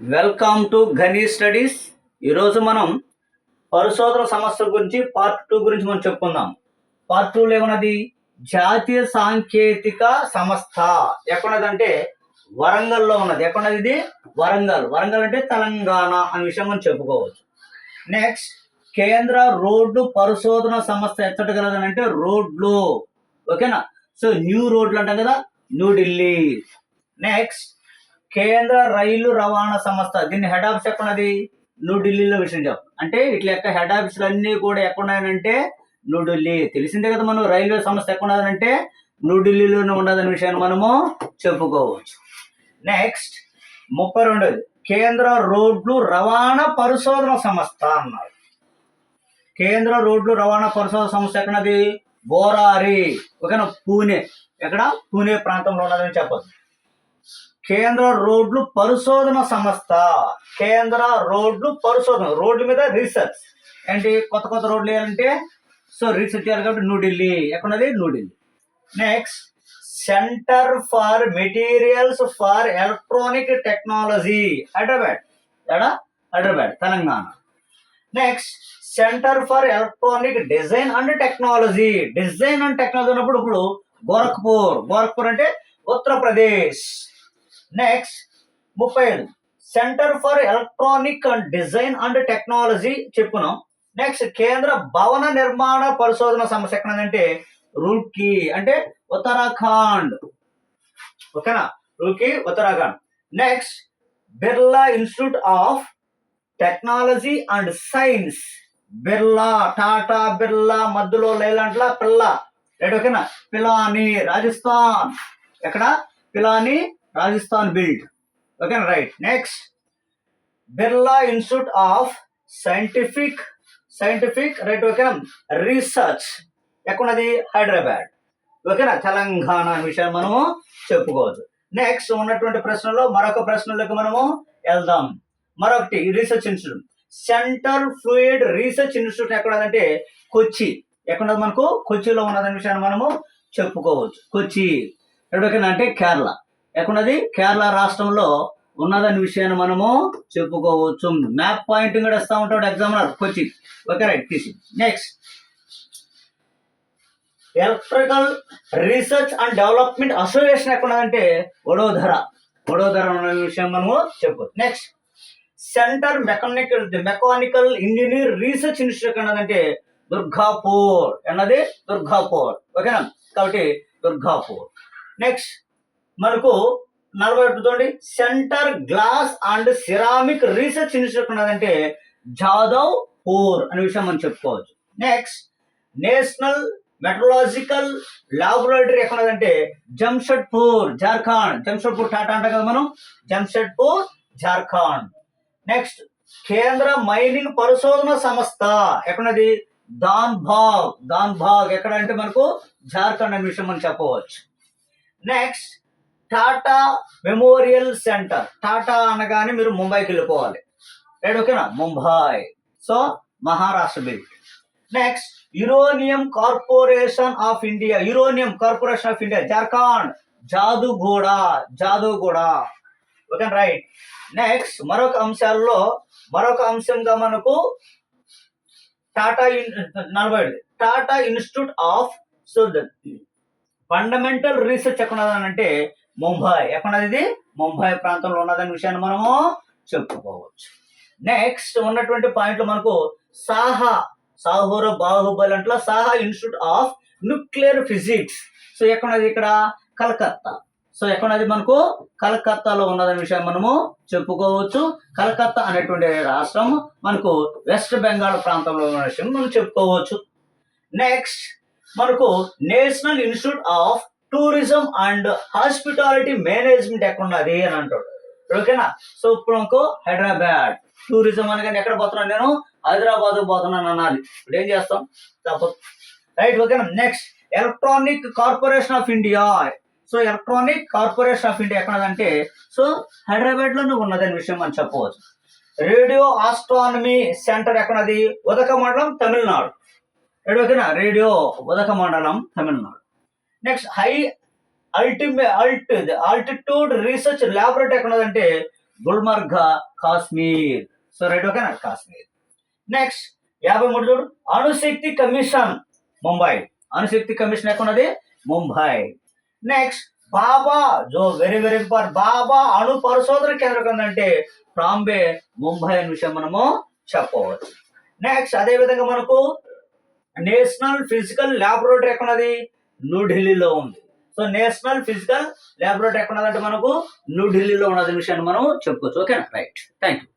Welcome to ఘనీ studies ఈరోజు మనం పరిశోధన సమస్యల గురించి పార్ట్ టూ గురించి మనం చెప్పుకుందాం. పార్ట్ టూలో ఏమన్నది? జాతీయ సాంకేతిక సంస్థ. ఎక్కడున్నదంటే వరంగల్లో ఉన్నది. ఎక్కడున్నది ఇది? వరంగల్. వరంగల్ అంటే తెలంగాణ అనే విషయం మనం చెప్పుకోవచ్చు. నెక్స్ట్ కేంద్ర రోడ్డు పరిశోధన సంస్థ ఎచ్చట కలదంటే రోడ్లు. ఓకేనా? సో న్యూ రోడ్లు అంటాం కదా? న్యూఢిల్లీ నెక్స్ట్ కేంద్ర రైలు రవాణా సంస్థ. దీన్ని హెడ్ ఆఫీస్ ఎక్కడున్నది? న్యూఢిల్లీలో విషయం చెప్పు. అంటే ఇట్లా యొక్క హెడ్ ఆఫీసులు అన్నీ కూడా ఎక్కడున్నాయనంటే న్యూఢిల్లీ తెలిసిందే కదా మనం రైల్వే సంస్థ ఎక్కడున్నదంటే న్యూఢిల్లీలోనే ఉన్నదనే విషయాన్ని మనము చెప్పుకోవచ్చు. నెక్స్ట్ ముప్పై రెండోది. కేంద్ర రోడ్లు రవాణా పరిశోధన సంస్థ అన్నారు. కేంద్ర రోడ్లు రవాణా పరిశోధన సంస్థ ఎక్కడది బోరారి. ఓకేనా? పూణే. ఎక్కడ? పూణే ప్రాంతంలో ఉన్నదని చెప్పచ్చు కేంద్ర రోడ్లు పరిశోధన సంస్థ. కేంద్ర రోడ్లు పరిశోధన. రోడ్ల మీద రీసెర్చ్ ఏంటి? కొత్త కొత్త రోడ్లు వేయాలంటే సో రీసెర్చ్ చేయాలి కాబట్టి న్యూఢిల్లీ ఎక్కడున్నది? New Delhi next centre for materials for electronic technology Hyderabad ఎడా? Hyderabad Telangana. Next centre for electronic design and technology design and technology ఉన్నప్పుడు ఇప్పుడు గోరఖ్పూర్. గోరఖ్పూర్ అంటే ఉత్తరప్రదేశ్. నెక్స్ట్ ముప్పై ఐదు centre for electronic and design and technology చెప్పుకున్నాం నెక్స్ట్ కేంద్ర భవన నిర్మాణ పరిశోధన సంస్థ ఎక్కడంటే రూర్కీ అంటే ఉత్తరాఖండ్ ఓకేనా Roorkee Uttarakhand next Birla institute of technology and science Birla Tata Birla మధ్యలో లేలంట్ల పిల్ల రైట్ ఓకేనా పిలాని రాజస్థాన్ ఎక్కడ పిలాని రాజస్థాన్ బిల్డ్ ఓకేనా right next Birla institute of scientific scientific right ఓకేనా రీసెర్చ్ ఎక్కడున్నది? హైదరాబాద్. ఓకేనా తెలంగాణ అనే విషయాన్ని మనము చెప్పుకోవచ్చు. నెక్స్ట్ ఉన్నటువంటి ప్రశ్నలో మరొక ప్రశ్నలోకి మనము వెళ్దాం. మరొకటి research institute centre fluid research institute ఎక్కడదంటే Kochi. ఎక్కడున్నది మనకు? కొచ్చిలో ఉన్నదనే విషయాన్ని మనము చెప్పుకోవచ్చు. కొచ్చి. ఎక్కడికైనా అంటే కేరళ. ఎక్కడున్నది? కేరళ రాష్ట్రంలో ఉన్నదని విషయాన్ని మనము చెప్పుకోవచ్చు. మ్యాప్ పాయింట్ కూడా ఇస్తూ ఉంటాడు ఎగ్జామినర్ కొచ్చి ఓకే రైట్ తీసి. Next electrical research and development association ఎక్కడున్నదంటే Vadodara. Vadodara అనే విషయం మనము చెప్పవచ్చు next centre mechanical mechanical engineer research institute ఎక్కడున్నదంటే Durgapur. అన్నది దుర్గాపూర్. ఓకేనా కాబట్టి దుర్గాపూర్. నెక్స్ట్ మనకు నలభై ఒకటి చూడండి. Centre glass and ceramic research institute ఉన్నదంటే జాదవ్ పూర్ అనే విషయం మనం చెప్పుకోవచ్చు. నెక్స్ట్ నేషనల్ మెట్రలాజికల్ లాబొరేటరీ ఎక్కడదంటే జంషెడ్పూర్ జార్ఖండ్. జంషెడ్పూర్ టాటా అంటాం కదా మనం? జంషెడ్పూర్ జార్ఖండ్. నెక్స్ట్ కేంద్ర మైనింగ్ పరిశోధన సంస్థ ఎక్కడది దాన్ భాగ్ దాన్ భాగ్ ఎక్కడ అంటే మనకు జార్ఖండ్ అనే విషయం మనం చెప్పవచ్చు. Next Tata memorial centre Tata అనగానే మీరు ముంబైకి వెళ్ళిపోవాలి. రైట్ ఓకేనా Mumbai. So Maharashtra build next uranium corporation of India uranium corporation of India Jharkhand Jaduguda Jaduguda okay right next మరొక అంశాల్లో మరొక అంశంగా మనకు టాటా నలభై ఏడు. Tata institute of so fundamental research ఎక్కడ అంటే ముంబై. ఎక్కడున్నది? ఇది ముంబై ప్రాంతంలో ఉన్నదనే విషయాన్ని మనము చెప్పుకోవచ్చు. నెక్స్ట్ ఉన్నటువంటి పాయింట్లు మనకు సాహా. సాహుర బాహుబలి అంటే Saha institute of nuclear physics. So ఎక్కడున్నది ఇక్కడ? కలకత్తా. సో ఎక్కడున్నది మనకు? కలకత్తాలో ఉన్నదనే విషయం మనము చెప్పుకోవచ్చు. కలకత్తా అనేటువంటి రాష్ట్రం మనకు వెస్ట్ బెంగాల్ ప్రాంతంలో ఉన్న విషయం మనం చెప్పుకోవచ్చు. నెక్స్ట్ మనకు national institute of tourism and hospitality management ఎక్కడున్నది అని అంటాడు. ఓకేనా? సో ఇప్పుడు మనకు హైదరాబాద్. టూరిజం అనగానే ఎక్కడ పోతున్నాను నేను? హైదరాబాద్ పోతున్నాను అనాలి. ఇప్పుడు ఏం చేస్తాం? రైట్ ఓకేనా? Next electronic corporation of India. So electronic corporation of India ఎక్కడదంటే so హైదరాబాద్లోనే ఉన్నదని విషయం మనం చెప్పవచ్చు. రేడియో ఆస్ట్రానమీ సెంటర్ ఎక్కడది ఉదక మండలం తమిళనాడు. రైట్ ఓకేనా? Radio Udagamandalam Tamil Nadu. Next high అల్టిమే అల్ట్ ఆల్టిట్యూడ్ రీసెర్చ్ ల్యాబొరేటరీ ఎక్కడ ఉన్నదంటే గుల్మర్గా కాశ్మీర్. సో రైట్ ఓకేనా కాశ్మీర్. నెక్స్ట్ యాభై మూడు చూడు. అణుశక్తి కమిషన్ ముంబై. అణుశక్తి కమిషన్ ఎక్కడ ముంబై. నెక్స్ట్ బాబా జో వెరీ వెరీ ఇంపార్టెంట్ బాబా అణు పరిశోధన కేంద్రం ఏంటంటే ట్రాంబే ముంబై అనే విషయం మనము చెప్పవచ్చు. నెక్స్ట్ అదే విధంగా మనకు నేషనల్ ఫిజికల్ ల్యాబొరేటరీ ఎక్కడున్నది? న్యూఢిల్లీలో ఉంది. సో నేషనల్ ఫిజికల్ ల్యాబొరేటరీ ఎక్కడ ఉన్నదంటే మనకు న్యూఢిల్లీలో ఉన్నది విషయాన్ని మనం చెప్పుకోవచ్చు. ఓకేనా? రైట్. Thank you